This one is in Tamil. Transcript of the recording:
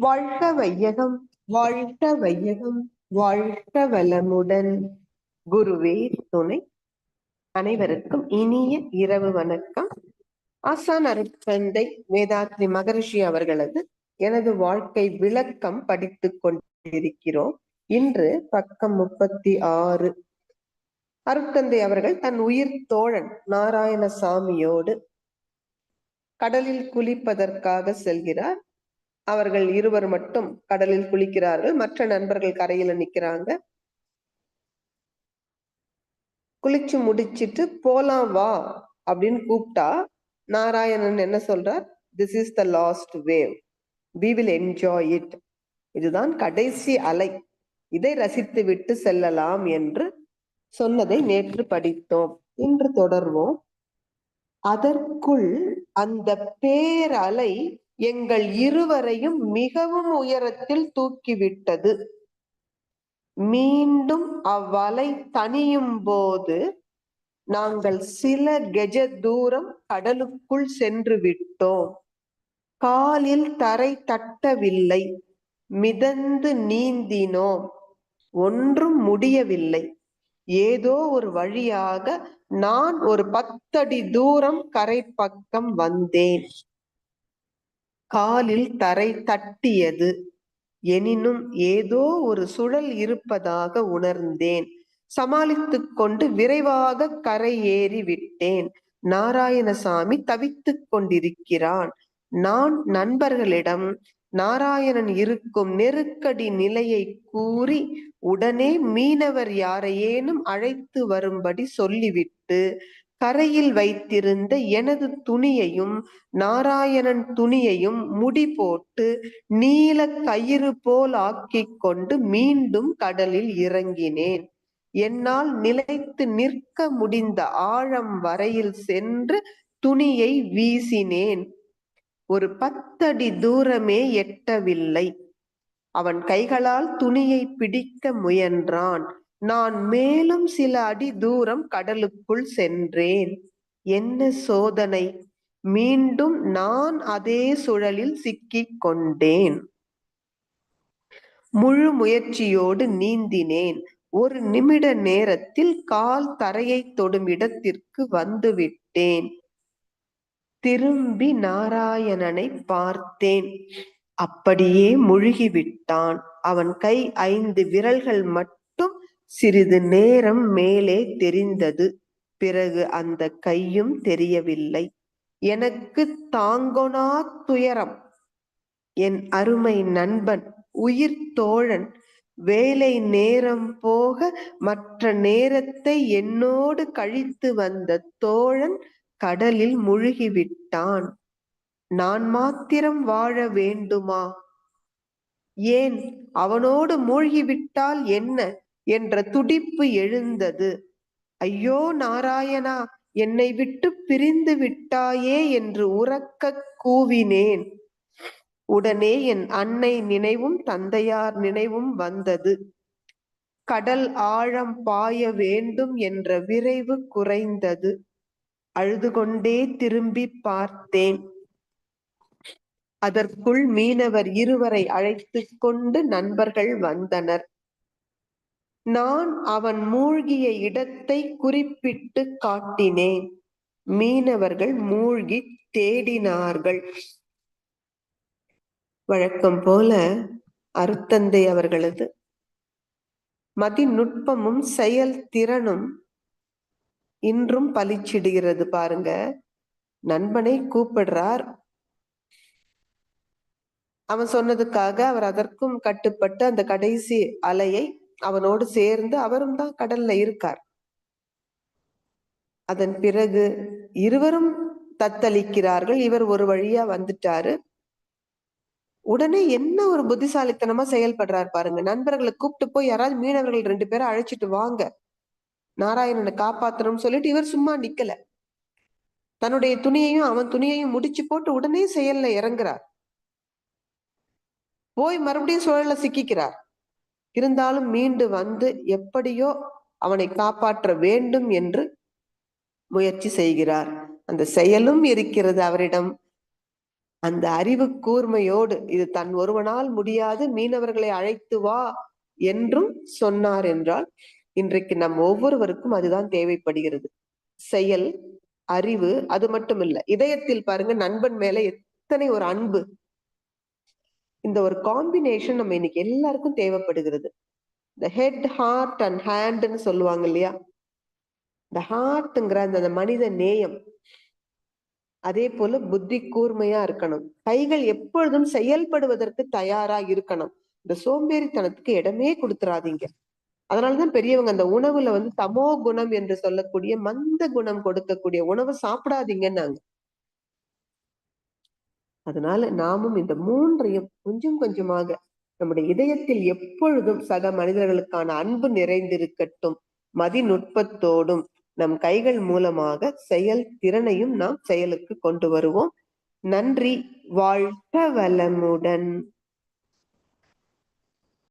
வாழ்க வையகம் வாழ்க வையகம் வாழ்க வளமுடன். குருவே துணை. அனைவருக்கும் இனிய இரவு வணக்கம். ஆசான் அருட்தந்தை வேதாத்ரி மகரிஷி அவர்களது எனது வாழ்க்கை விளக்கம் படித்துக் கொண்டிருக்கிறோம். இன்று பக்கம் முப்பத்தி ஆறு. அருட்தந்தை அவர்கள் தன் உயிர் தோழன் நாராயணசாமியோடு கடலில் குளிப்பதற்காக செல்கிறார். அவர்கள் இருவர் மட்டும் கடலில் குளிக்கிறார்கள். மற்ற நண்பர்கள் கரையில நிக்கிறாங்க குளிச்சு முடிச்சிட்டு போலாம் வா அப்படின்னு கூப்பிட்டா நாராயணன் என்ன சொல்றார்? This is the last wave we will enjoy it இதுதான் கடைசி அலை. இதை ரசித்து விட்டு செல்லலாம் என்று சொன்னதை நேற்று படித்தோம். இன்று தொடர்வோம். அதற்குள் அந்த பேரலை எங்கள் இருவரையும் மிகவும் உயரத்தில் தூக்கிவிட்டது. மீண்டும் அவ்வலை தனியும் போது நாங்கள் சில கெஜ தூரம் கடலுக்குள் சென்று விட்டோம். காலில் தரை தட்டவில்லை. மிதந்து நீந்தினோம் ஒன்றும் முடியவில்லை. ஏதோ ஒரு வழியாக நான் ஒரு பத்தடி தூரம் கரை பக்கம் வந்தேன். காலில் தரை தட்டியது. எனினும் ஏதோ ஒரு சுழல் இருப்பதாக உணர்ந்தேன். சமாளித்துக் கொண்டு விரைவாக கரை ஏறி விட்டேன். நாராயணசாமி தவித்துக் கொண்டிருக்கிறான். நான் நண்பர்களிடம் நாராயணன் இருக்கும் நெருக்கடி நிலையை கூறி உடனே மீனவர் யாரையேனும் அழைத்து வரும்படி சொல்லிவிட்டு கரையில் வைத்திருந்த எனது துணியையும் நாராயணன் துணியையும் முடி போட்டு நீல கயிறு போல் ஆக்கிக் கொண்டு மீண்டும் கடலில் இறங்கினேன். என்னால் நிலைத்து நிற்க முடிந்த ஆழம் வரையில் சென்று துணியை வீசினேன். ஒரு பத்தடி தூரமே எட்டவில்லை. அவன் கைகளால் துணியை பிடிக்க முயன்றான். நான் மேலும் சில அடி தூரம் கடலுக்குள் சென்றேன். என்ன சோதனை? மீண்டும் நான் அதே சுழலில் சிக்கிக் கொண்டேன். முழு முயற்சியோடு நீந்தினேன். ஒரு நிமிட நேரத்தில் கால் தரையை தொடும் இடத்திற்கு வந்துவிட்டேன். திரும்பி நாராயணனை பார்த்தேன். அப்படியே முழுகிவிட்டான். அவன் கை ஐந்து விரல்கள் மட்டும் சிறிது நேரம் மேலே தெரிந்தது. பிறகு அந்த கையும் தெரியவில்லை. எனக்கு தாங்கொனா துயரம். என் அருமை நண்பன் உயிர் தோழன் வேலை நேரம் போக மற்ற நேரத்தை என்னோடு கழித்து வந்த தோழன் கடலில் முழுகிவிட்டான். நான் மாத்திரம் வாழ வேண்டுமா? ஏன் அவனோடு மூழ்கிவிட்டால் என்ன? என்ற துடிப்பு எழுந்தது. ஐயோ நாராயணா என்னை விட்டு பிரிந்து விட்டாயே என்று உறக்க கூவினேன். உடனே என் அன்னை நினைவும் தந்தையார் நினைவும் வந்தது. கடல் ஆழம் பாய வேண்டும் என்ற விரைவு குறைந்தது. அழுது கொண்டே திரும்பி பார்த்தேன். அதற்குள் மீனவர் இருவரை அழைத்து கொண்டு நண்பர்கள் வந்தனர். நான் அவன் மூழ்கிய இடத்தை குறிப்பிட்டு காட்டினேன். மீனவர்கள் மூழ்கி தேடினார்கள். வழக்கம் போல அருத்தந்தை அவர்களது மதிநுட்பமும் செயல் திறனும் இன்றும் பளிச்சிடுகிறது பாருங்க. நண்பனை கூப்பிடுறார். அவன் சொன்னதுக்காக அவர் அதற்கும் கட்டுப்பட்டு அந்த கடைசி அலையை அவனோடு சேர்ந்து அவரும் தான் கடல்ல இருக்கார். அதன் பிறகு இருவரும் தத்தளிக்கிறார்கள். இவர் ஒரு வழியா வந்துட்டாரு. உடனே என்ன ஒரு புத்திசாலித்தனமா செயல்படுறாரு பாருங்க. நண்பர்களை கூப்பிட்டு போய் யாராவது மீனவர்கள் ரெண்டு பேரும் அழைச்சிட்டு வாங்க. நாராயணனை காப்பாத்தணும்னு சொல்லிட்டு இவர் சும்மா நிக்கல. தன்னுடைய துணியையும் அவன் துணியையும் முடிச்சு போட்டு உடனே செயல்ல இறங்குறார். போய் மறுபடியும் சூழல்ல சிக்கிக்கிறார். இருந்தாலும் மீண்டு வந்து எப்படியோ அவனை காப்பாற்ற வேண்டும் என்று முயற்சி செய்கிறார். அந்த செயலும் இருக்கிறது அவரிடம். அந்த அறிவு கூர்மையோடு இது தன் ஒருவனால் முடியாது மீனவர்களை அழைத்து வா என்றும் சொன்னார் என்றால் இன்றைக்கு நம் ஒவ்வொருவருக்கும் அதுதான் தேவைப்படுகிறது. செயல் அறிவு அது மட்டும் இல்ல இதயத்தில் பாருங்க நண்பன் மேல எத்தனை ஒரு அன்பு. இந்த ஒரு காம்பினேஷன் நம்ம இன்னைக்கு எல்லாருக்கும் தேவைப்படுகிறது. இந்த ஹெட் ஹார்ட் அண்ட் ஹேண்ட்னு சொல்லுவாங்க இல்லையா? இந்த ஹார்ட்ங்கிற அந்த மனித நேயம். அதே போல புத்தி கூர்மையா இருக்கணும். கைகள் எப்பொழுதும் செயல்படுவதற்கு தயாரா இருக்கணும். இந்த சோம்பேறித்தனத்துக்கு இடமே கொடுத்துறாதீங்க. அதனாலதான் பெரியவங்க அந்த உணவுல வந்து தமோ குணம் என்று சொல்லக்கூடிய மந்த குணம் கொடுக்கக்கூடிய உணவை சாப்பிடாதீங்கன்னாங்க. அதனால நாமும் இந்த மூன்றையும் கொஞ்சம் கொஞ்சமாக நம்முடைய இதயத்தில் எப்பொழுதும் சக மனிதர்களுக்கான அன்பு நிறைந்திருக்கட்டும் மதிநுட்பத்தோடும் நம் கைகள் மூலமாக செயல் திறனையும் நாம் செயலுக்கு கொண்டு வருவோம். நன்றி வாழ்த்த வளமுடன்.